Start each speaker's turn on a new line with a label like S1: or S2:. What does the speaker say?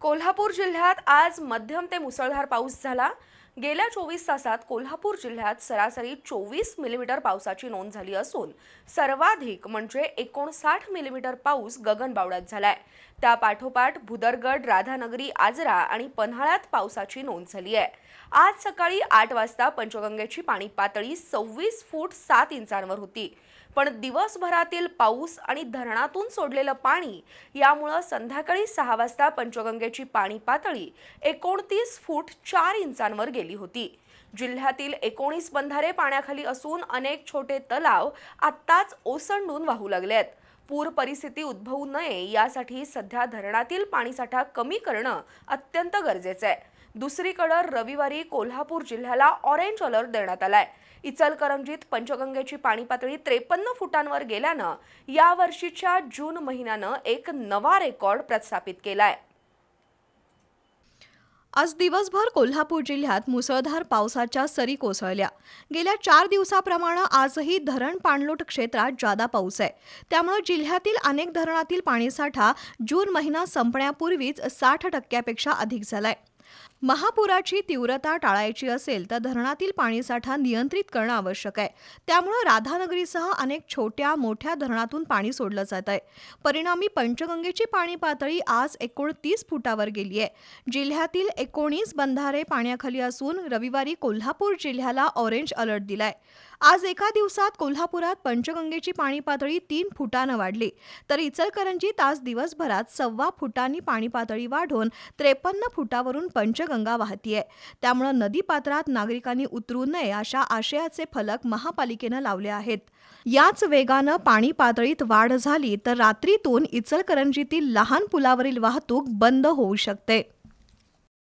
S1: कोल्हापूर जिल्ह्यात आज मध्यम ते मुसळधार पाऊस झाला. गेल्या चोवीस तासात कोल्हापूर जिल्ह्यात सरासरी चोवीस मिलीमीटर पावसाची नोंद झाली असून सर्वाधिक म्हणजे एकोणसाठ मिलीमीटर पाऊस गगनबावड्यात झालाय. त्यापाठोपाठ भुदरगड राधानगरी आजरा आणि पन्हाळ्यात पावसाची नोंद झाली आहे. आज सकाळी आठ वाजता पंचगंगेची पाणी पातळी सव्वीस फूट सात इंचांवर होती. पण दिवसभरातील पाऊस आणि धरणातून सोडलेलं पाणी यामुळं संध्याकाळी सहा वाजता पंचगंगेची पाणी पातळी एकोणतीस फूट चार इंचांवर गेली. होती. जिल्ह्यातील एकोणीस बंधारे पाण्याखाली असून अनेक छोटे तलाव आत्ताच ओसंडून वाहू लागले आहेत पूर परिस्थिती उद्भवू नये यासाठी सध्या धरणातील पाणीसाठा कमी करणं अत्यंत गरजेचं आहे. दुसरीकडं रविवारी कोल्हापूर जिल्ह्याला ऑरेंज अलर्ट देण्यात आलाय. इचलकरंजीत पंचगंगेची पाणी पातळी त्रेपन्न फुटांवर गेल्यानं यावर्षीच्या जून महिन्यानं एक नवा रेकॉर्ड प्रस्थापित केलाय.
S2: आज दिवसभर कोल्हापूर जिल्ह्यात मुसळधार पावसाच्या सरी कोसळल्या. गेल्या चार दिवसाप्रमाणे आजही धरण पाणलोट क्षेत्रात जादा पाऊस आहे. त्यामुळे जिल्ह्यातील अनेक धरणातील पाणीसाठा जून महिना संपण्यापूर्वीच साठ टक्क्यापेक्षा अधिक झालाय. महापुराची तीव्रता टाळायची असेल तर धरणातील पाणीसाठा नियंत्रित करणं आवश्यक आहे. त्यामुळं राधानगरीसह अनेक छोट्या मोठ्या धरणातून पाणी सोडलं जात आहे. परिणामी पंचगंगेची पाणी पातळी आज एकोणतीस फुटावर गेली आहे. जिल्ह्यातील एकोणीस बंधारे पाण्याखाली असून रविवारी कोल्हापूर जिल्ह्याला ऑरेंज अलर्ट दिलाय. आज एका दिवसात कोल्हापुरात पंचगंगेची पाणी पातळी तीन फुटानं वाढली. तर इचलकरंजीत आज दिवसभरात सव्वा फुटांनी पाणी पातळी वाढून त्रेपन्न फुटावरून पंचगंगा वाहतीये. त्यामुळे नदीपात्रात नागरिकांनी उतरू नये अशा आशयाचे फलक महापालिकेनं लावले आहेत. याच वेगानं पाणी पातळीत वाढ झाली तर रात्रीतून इचलकरंजीतील लहान पुलावरील वाहतूक बंद होऊ शकते.